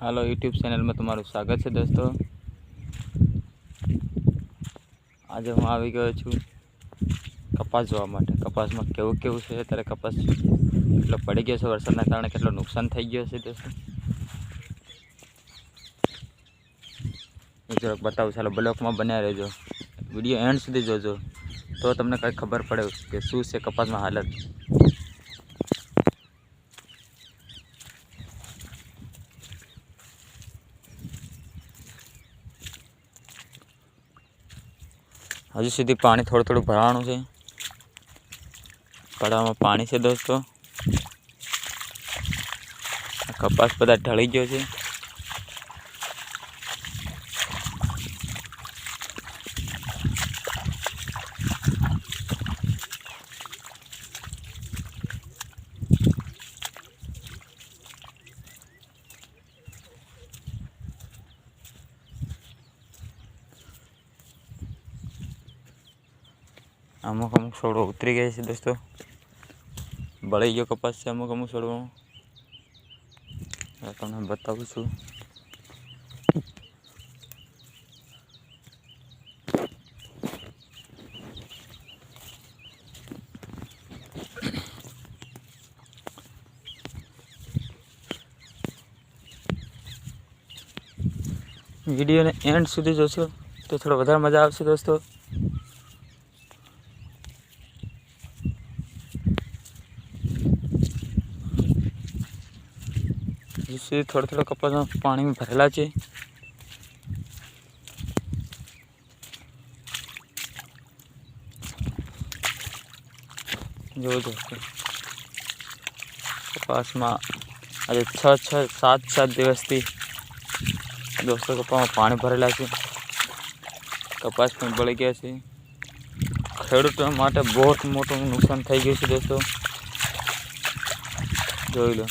હાલો YouTube ચેનલમાં તમારું સ્વાગત છે દોસ્તો. આજે હું આવી ગયો છું કપાસ જોવા માટે. કપાસમાં કેવું કેવું છે? અત્યારે કપાસ કેટલો પડી ગયો છે? વરસાદના કારણે કેટલો નુકસાન થઈ ગયો છે દોસ્તો? હું જરાક બતાવું, ચાલો, બ્લોકમાં બન્યા રહેજો. વીડિયો એન્ડ સુધી જોજો. તો તમને કંઈ ખબર પડે કે શું છે કપાસમાં હાલત. હજુ સુધી પાણી થોડું થોડું ભરાવાનું છે. તળાવમાં પાણી છે દોસ્તો. કપાસ બધા ઢળી ગયો છે. અમુક અમુક છોડો ઉતરી ગયા છે દોસ્તો. બળી ગયો કપાસ છે અમુક અમુક છોડવામાં તમને બતાવું છું. વિડીયોને એન્ડ સુધી જોશો તો થોડો વધારે મજા આવશે દોસ્તો. जिससे थोड़ा थोड़ा कपास पानी में भरेला છે જો જો કપાસમાં આજે છ છ સાત સાત દિવસથી દોસ્તો કપાસમાં પાણી ભરેલા છે કપાસ પણ બળી ગયા છે ખેડૂતો માટે બહુ મોટું નુકસાન થઈ ગયું છે દોસ્તો જોઈ લો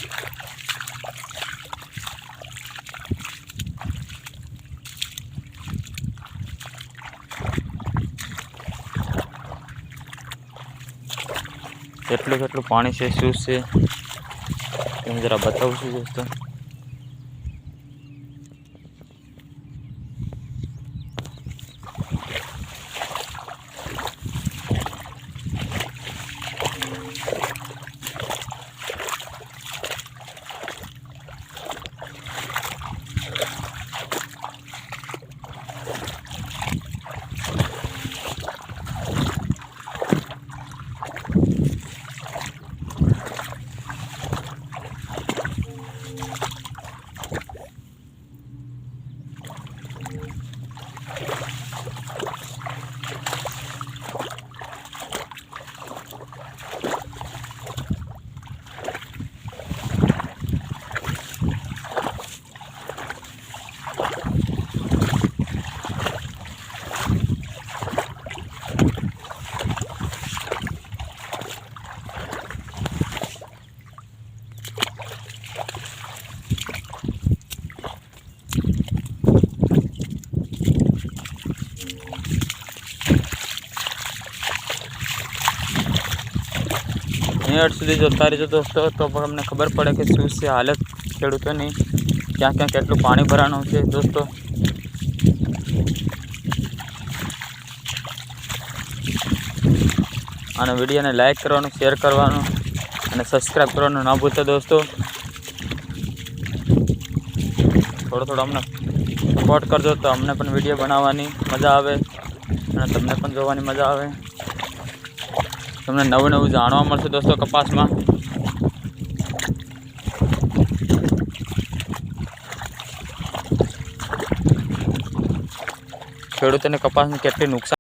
કેટલું કેટલું પાણી છે શું છે હું જરા બતાવું છું દોસ્તો. મિનિટ સુધી જોતા રહેજો દોસ્તો. તો પણ અમને ખબર પડે કે શું છે હાલત ખેડૂતોની. ક્યાં ક્યાં કેટલું પાણી ભરાવાનું છે દોસ્તો. અને વિડીયોને લાઈક કરવાનું, શેર કરવાનું અને સબસ્ક્રાઈબ કરવાનું ના ભૂલતા દોસ્તો. થોડો થોડો અમને સપોર્ટ કરજો તો અમને પણ વીડિયો બનાવવાની મજા આવે અને તમને પણ જોવાની મજા આવે. તમને નવું નવું જાણવા મળશે દોસ્તો કપાસમાં. ખેડૂતોને કપાસને કેટલી નુકસાન